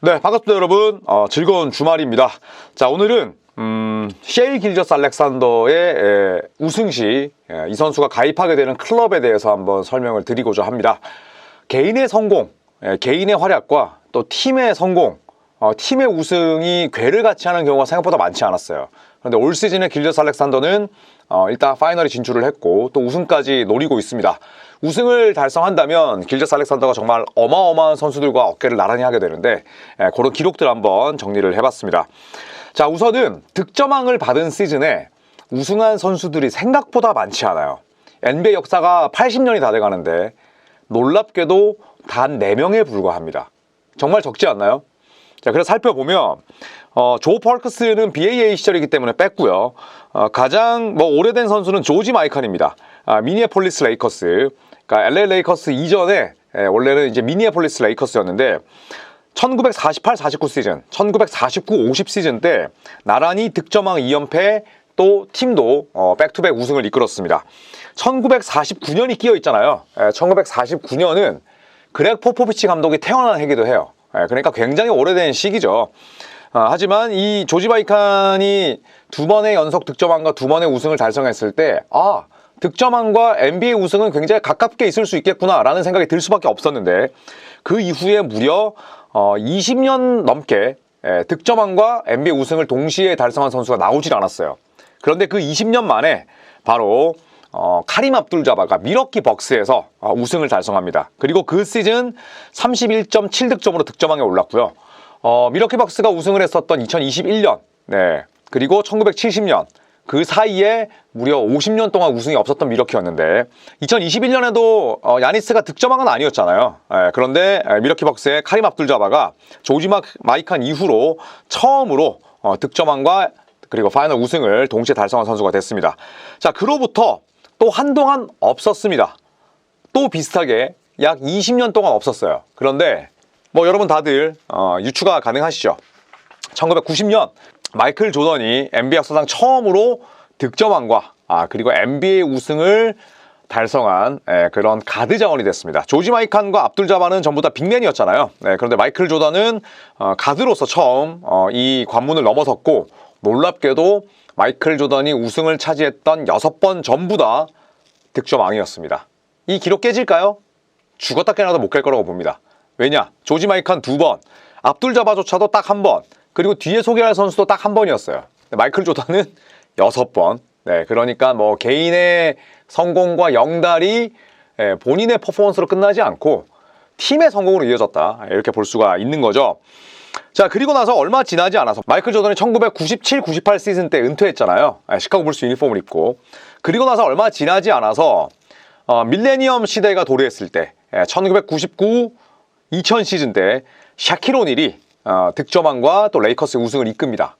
네, 반갑습니다, 여러분. 어, 즐거운 주말입니다. 자, 오늘은 음, 셰일 길저스 알렉산더의 에, 우승 시이 선수가 가입하게 되는 클럽에 대해서 한번 설명을 드리고자 합니다. 개인의 성공, 에, 개인의 활약과 또 팀의 성공, 어, 팀의 우승이 괴를 같이 하는 경우가 생각보다 많지 않았어요. 그런데 올 시즌에 길저스 알렉산더는 어, 일단 파이널에 진출을 했고 또 우승까지 노리고 있습니다. 우승을 달성한다면 길저스 알렉산더가 정말 어마어마한 선수들과 어깨를 나란히 하게 되는데 에, 그런 기록들 한번 정리를 해봤습니다. 자 우선은 득점왕을 받은 시즌에 우승한 선수들이 생각보다 많지 않아요. NBA 역사가 80년이 다 돼가는데 놀랍게도 단 4명에 불과합니다. 정말 적지 않나요? 자, 그래서 살펴보면 어, 조 펄크스는 BAA 시절이기 때문에 뺐고요. 어, 가장 뭐 오래된 선수는 조지 마이칸입니다. 아, 미니애폴리스 레이커스. 그러니까 LA 레이커스 이전에 예, 원래는 이제 미니애폴리스 레이커스였는데 1948, 49 시즌, 1949, 50 시즌 때 나란히 득점왕 2연패 또 팀도 어, 백투백 우승을 이끌었습니다. 1949년이 끼어 있잖아요. 1949년은 그렉 포포비치 감독이 태어난 해기도 해요. 예, 그러니까 굉장히 오래된 시기죠. 아, 하지만 이 조지 바이칸이 두 번의 연속 득점왕과 두 번의 우승을 달성했을 때, 아, 득점왕과 NBA 우승은 굉장히 가깝게 있을 수 있겠구나라는 생각이 들 수밖에 없었는데, 그 이후에 무려 어, 20년 넘게 예, 득점왕과 NBA 우승을 동시에 달성한 선수가 나오질 않았어요. 그런데 그 20년 만에 바로 어, 카림 압둘 자바가 미러키 벅스에서 어, 우승을 달성합니다. 그리고 그 시즌 31.7득점으로 득점왕에 올랐고요. 어, 미러키 벅스가 우승을 했었던 2021년, 네. 그리고 1970년, 그 사이에 무려 50년 동안 우승이 없었던 미러키였는데 2021년에도 어, 야니스가 득점왕은 아니었잖아요. 예, 그런데 예, 미러키 벅스의 카림 압둘 자바가 조지 마, 마이칸 이후로 처음으로 어, 득점왕과 그리고 파이널 우승을 동시에 달성한 선수가 됐습니다. 자, 그로부터 또 한동안 없었습니다. 또 비슷하게 약 20년 동안 없었어요. 그런데 뭐 여러분 다들 어, 유추가 가능하시죠? 1990년 마이클 조던이 NBA 역사상 처음으로 득점왕과 아 그리고 NBA 우승을 달성한 예, 그런 가드 자원이 됐습니다. 조지 마이칸과 압둘 자바는 전부 다 빅맨이었잖아요. 네, 그런데 마이클 조던은 어, 가드로서 처음 어, 이 관문을 넘어섰고 놀랍게도 마이클 조던이 우승을 차지했던 여섯 번 전부 다 득점왕이었습니다. 이 기록 깨질까요? 죽었다 깨나도 못 깰 거라고 봅니다. 왜냐? 조지 마이칸 두 번, 압둘 자바조차도 딱 한 번, 그리고 뒤에 소개할 선수도 딱 한 번이었어요. 마이클 조던은 여섯 번. 네, 그러니까 뭐 개인의 성공과 영달이 예, 본인의 퍼포먼스로 끝나지 않고 팀의 성공으로 이어졌다. 이렇게 볼 수가 있는 거죠. 자, 그리고 나서 얼마 지나지 않아서 마이클 조던이 1997, 98 시즌 때 은퇴했잖아요. 예, 시카고 불스 유니폼을 입고. 그리고 나서 얼마 지나지 않아서 어, 밀레니엄 시대가 도래했을 때 예, 1999, 2000 시즌 때 샤킬 오닐이 어, 득점왕과 또 레이커스 우승을 이끕니다.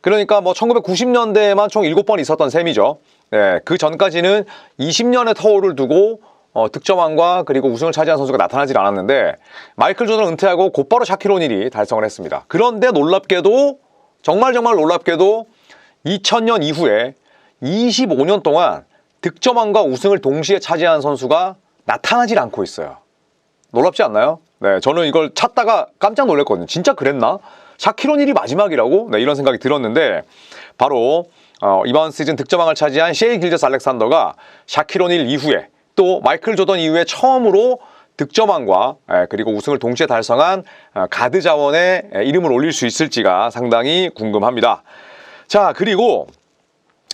그러니까 뭐 1990년대에만 총 7번 있었던 셈이죠. 네, 그 전까지는 20년의 터울을 두고 어, 득점왕과 그리고 우승을 차지한 선수가 나타나질 않았는데 마이클 조던 은퇴하고 곧바로 샤킬 오닐이 달성을 했습니다. 그런데 놀랍게도 정말 정말 놀랍게도 2000년 이후에 25년 동안 득점왕과 우승을 동시에 차지한 선수가 나타나질 않고 있어요. 놀랍지 않나요? 네, 저는 이걸 찾다가 깜짝 놀랐거든요. 진짜 그랬나? 샤키로 닐이 마지막이라고? 네, 이런 생각이 들었는데 바로 어, 이번 시즌 득점왕을 차지한 셰이 길저스 알렉산더가 샤키로 닐 이후에 또 마이클 조던 이후에 처음으로 득점왕과 에, 그리고 우승을 동시에 달성한 어, 가드 자원의 에, 이름을 올릴 수 있을지가 상당히 궁금합니다. 자, 그리고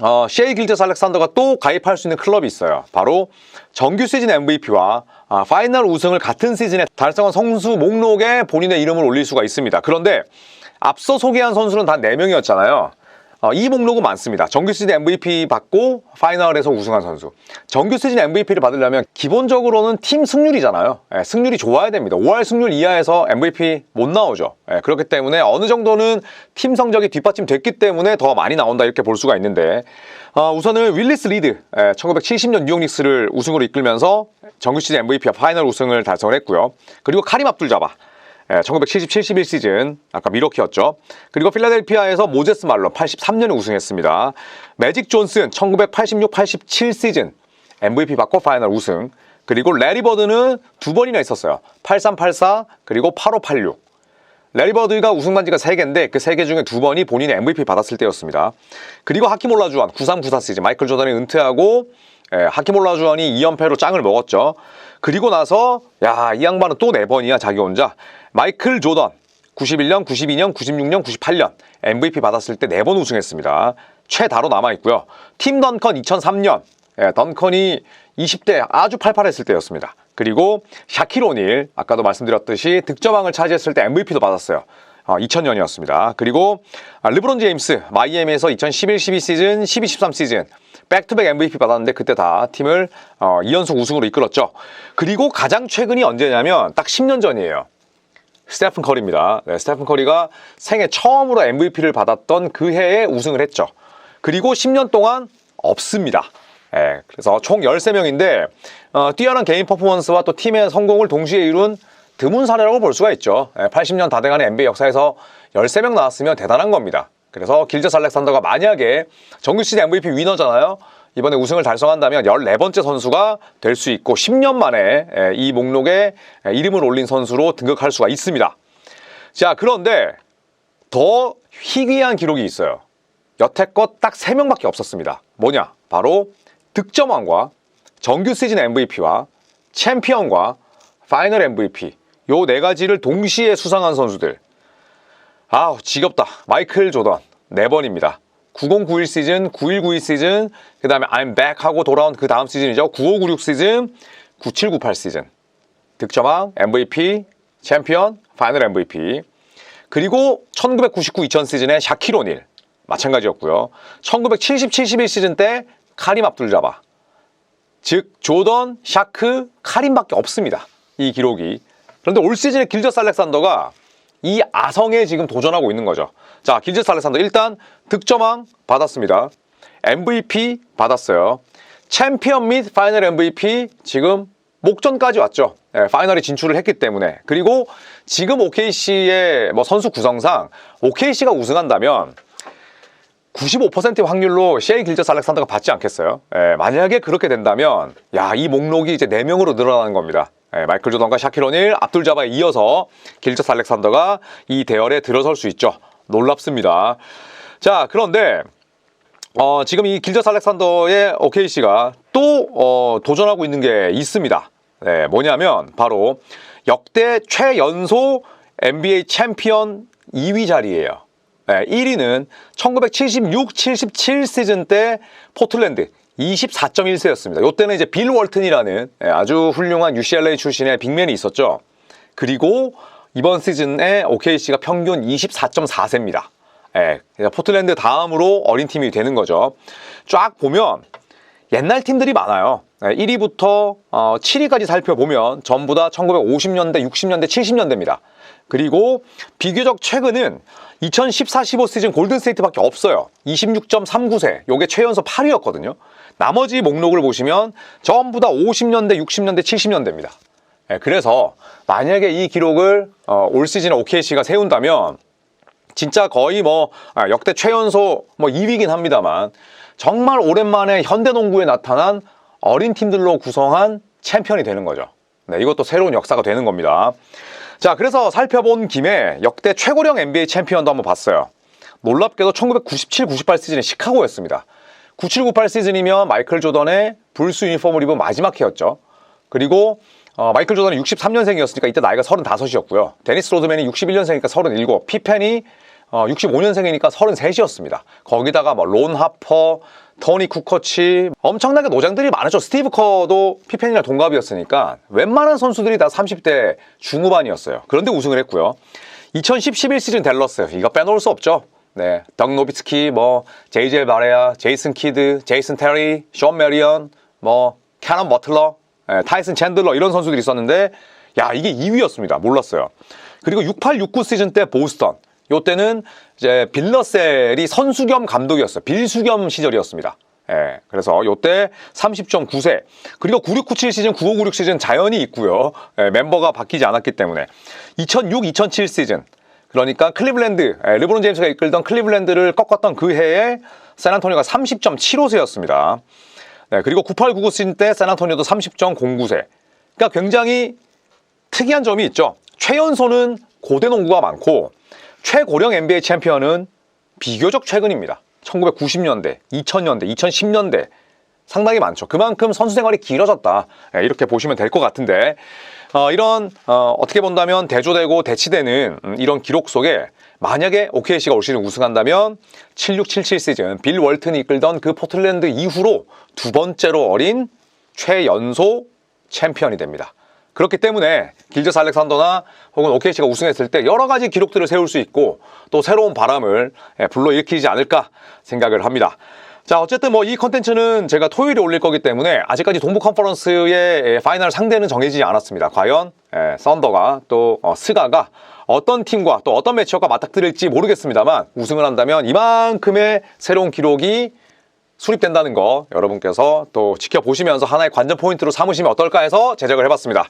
어, 셰이 길저스 알렉산더가 또 가입할 수 있는 클럽이 있어요. 바로 정규 시즌 MVP와 아, 파이널 우승을 같은 시즌에 달성한 선수 목록에 본인의 이름을 올릴 수가 있습니다. 그런데 앞서 소개한 선수는 단 4명이었잖아요. 어, 이 목록은 많습니다. 정규 시즌 MVP 받고 파이널에서 우승한 선수. 정규 시즌 MVP를 받으려면 기본적으로는 팀 승률이잖아요. 예, 승률이 좋아야 됩니다. 5할 승률 이하에서 MVP 못 나오죠. 예, 그렇기 때문에 어느 정도는 팀 성적이 뒷받침됐기 때문에 더 많이 나온다 이렇게 볼 수가 있는데 어, 우선은 윌리스 리드 예, 1970년 뉴욕 닉스를 우승으로 이끌면서 정규 시즌 MVP와 파이널 우승을 달성을 했고요. 그리고 카림 압둘 자바 1970, 71 시즌 아까 미러키였죠. 그리고 필라델피아에서 모제스 말론 83년에 우승했습니다. 매직 존슨 1986, 87 시즌 MVP 받고 파이널 우승. 그리고 레리 버드는 두 번이나 있었어요. 83, 84 그리고 85, 86. 레리 버드가 우승 반지가 3개인데 그 3개 중에 두 번이 본인이 MVP 받았을 때였습니다. 그리고 하킴 올라주안 9394 시즌 마이클 조던이 은퇴하고 예, 하킴 올라주안이 2연패로 짱을 먹었죠. 그리고 나서 야 이 양반은 또 네 번이야 자기 혼자 마이클 조던 91년, 92년, 96년, 98년 MVP 받았을 때 네 번 우승했습니다. 최다로 남아 있고요. 팀 던컨 2003년 예, 던컨이 20대 아주 팔팔했을 때였습니다. 그리고 샤킬 오닐 아까도 말씀드렸듯이 득점왕을 차지했을 때 MVP도 받았어요. 2000년이었습니다. 그리고 아, 르브론 제임스 마이애미에서 2011-12 시즌, 12-13 시즌 백투백 MVP 받았는데 그때 다 팀을 어, 2연속 우승으로 이끌었죠. 그리고 가장 최근이 언제냐면 딱 10년 전이에요. 스테픈 커리입니다. 네, 스테픈 커리가 생애 처음으로 MVP를 받았던 그 해에 우승을 했죠. 그리고 10년 동안 없습니다. 예, 그래서 총 13명인데 어, 뛰어난 개인 퍼포먼스와 또 팀의 성공을 동시에 이룬 드문 사례라고 볼 수가 있죠. 예, 80년 다 돼가는 NBA 역사에서 13명 나왔으면 대단한 겁니다. 그래서 길저스 알렉산더가 만약에 정규 시즌 MVP 위너잖아요. 이번에 우승을 달성한다면 14번째 선수가 될 수 있고 10년 만에 예, 이 목록에 예, 이름을 올린 선수로 등극할 수가 있습니다. 자, 그런데 더 희귀한 기록이 있어요. 여태껏 딱 3명밖에 없었습니다. 뭐냐? 바로 득점왕과 정규 시즌 MVP와 챔피언과 파이널 MVP 요 네 가지를 동시에 수상한 선수들. 아우 지겹다. 마이클 조던 네 번입니다. 9091 시즌, 9192 시즌, 그 다음에 I'm back 하고 돌아온 그 다음 시즌이죠. 9596 시즌, 9798 시즌. 득점왕, MVP, 챔피언, 파이널 MVP. 그리고 1999-2000 시즌에 샤킬 오닐 마찬가지였고요. 1970-71 시즌 때 카림 압둘자바. 즉 조던, 샤크, 카림밖에 없습니다. 이 기록이. 그런데 올 시즌에 길저스 알렉산더가 이 아성에 지금 도전하고 있는 거죠. 자, 길저스 알렉산더 일단 득점왕 받았습니다. MVP 받았어요. 챔피언 및 파이널 MVP 지금 목전까지 왔죠. 예, 파이널에 진출을 했기 때문에. 그리고 지금 OKC의 뭐 선수 구성상 OKC가 우승한다면 95%의 확률로 셰이 길저스 알렉산더가 받지 않겠어요? 예, 만약에 그렇게 된다면 야, 이 목록이 이제 4명으로 늘어나는 겁니다. 예, 마이클 조던과 샤킬 오닐, 압둘 자바에 이어서 길저스 알렉산더가 이 대열에 들어설 수 있죠. 놀랍습니다. 자, 그런데 어, 지금 이 길저스 알렉산더의 OKC가 또 어, 도전하고 있는 게 있습니다. 네, 뭐냐면 바로 역대 최연소 NBA 챔피언 2위 자리예요. 네, 1위는 1976-77 시즌 때 포틀랜드 24.1세였습니다. 이때는 이제 빌 월튼이라는 예, 아주 훌륭한 UCLA 출신의 빅맨이 있었죠. 그리고 이번 시즌에 OKC가 평균 24.4세입니다. 예, 포틀랜드 다음으로 어린 팀이 되는 거죠. 쫙 보면 옛날 팀들이 많아요. 1위부터 7위까지 살펴보면 전부 다 1950년대, 60년대, 70년대입니다. 그리고 비교적 최근은 2014-15 시즌 골든스테이트밖에 없어요. 26.39세. 요게 최연소 8위였거든요. 나머지 목록을 보시면 전부 다 50년대, 60년대, 70년대입니다. 그래서 만약에 이 기록을 어, 올 시즌에 OKC가 세운다면 진짜 거의 뭐 아, 역대 최연소 뭐 2위긴 합니다만 정말 오랜만에 현대농구에 나타난 어린 팀들로 구성한 챔피언이 되는 거죠. 네, 이것도 새로운 역사가 되는 겁니다. 자, 그래서 살펴본 김에 역대 최고령 NBA 챔피언도 한번 봤어요. 놀랍게도 1997, 98 시즌에 시카고였습니다. 97, 98 시즌이면 마이클 조던의 불스 유니폼을 입은 마지막 해였죠. 그리고 어, 마이클 조던은 63년생이었으니까 이때 나이가 35이었고요. 데니스 로드맨이 61년생이니까 37, 피펜이 어, 65년생이니까 33이었습니다. 거기다가 뭐 론 하퍼, 토니 쿠커치 엄청나게 노장들이 많았죠. 스티브 커도 피펜이랑 동갑이었으니까 웬만한 선수들이 다 30대 중후반이었어요. 그런데 우승을 했고요. 2010-11 시즌 댈러스 이거 빼놓을 수 없죠. 네, 덕 노비츠키, 뭐 제이젤 바레아, 제이슨 키드, 제이슨 테리, 션 메리언, 뭐 캐넌 버틀러, 네, 타이슨 챈들러 이런 선수들이 있었는데 야 이게 2위였습니다. 몰랐어요. 그리고 68-69 시즌 때 보스턴 요때는 이제 빌러셀이 선수 겸 감독이었어요. 빌수 겸 시절이었습니다. 예, 그래서 요때 30.9세. 그리고 9697 시즌, 9596 시즌 자연이 있고요. 예, 멤버가 바뀌지 않았기 때문에. 2006, 2007 시즌. 그러니까 클리블랜드, 예, 르브론 제임스가 이끌던 클리블랜드를 꺾었던 그 해에 샌안토니오가 30.75세였습니다. 네, 그리고 9899 시즌 때 샌안토니오도 30.09세. 그러니까 굉장히 특이한 점이 있죠. 최연소는 고대 농구가 많고 최고령 NBA 챔피언은 비교적 최근입니다. 1990년대, 2000년대, 2010년대 상당히 많죠. 그만큼 선수 생활이 길어졌다. 예, 이렇게 보시면 될 것 같은데 어, 이런 어, 떻게 본다면 대조되고 대치되는 음, 이런 기록 속에 만약에 OKC가 올 시즌 우승한다면 7677 시즌 빌 월튼이 이끌던 그 포틀랜드 이후로 두 번째로 어린 최연소 챔피언이 됩니다. 그렇기 때문에 길저스 알렉산더나 혹은 OKC가 우승했을 때 여러 가지 기록들을 세울 수 있고 또 새로운 바람을 예, 불러일으키지 않을까 생각을 합니다. 자 어쨌든 뭐 이 컨텐츠는 제가 토요일에 올릴 거기 때문에 아직까지 동부 컨퍼런스의 예, 파이널 상대는 정해지지 않았습니다. 과연 예, 썬더가 또 어, 스가가 어떤 팀과 또 어떤 매치업과 맞닥뜨릴지 모르겠습니다만 우승을 한다면 이만큼의 새로운 기록이 수립된다는 거 여러분께서 또 지켜보시면서 하나의 관전 포인트로 삼으시면 어떨까 해서 제작을 해봤습니다.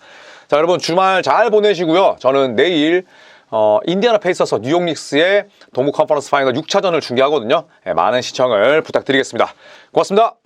자 여러분 주말 잘 보내시고요. 저는 내일 어, 인디아나 페이서스 뉴욕 닉스의 동부 컨퍼런스 파이널 6차전을 중계하거든요. 예, 많은 시청을 부탁드리겠습니다. 고맙습니다.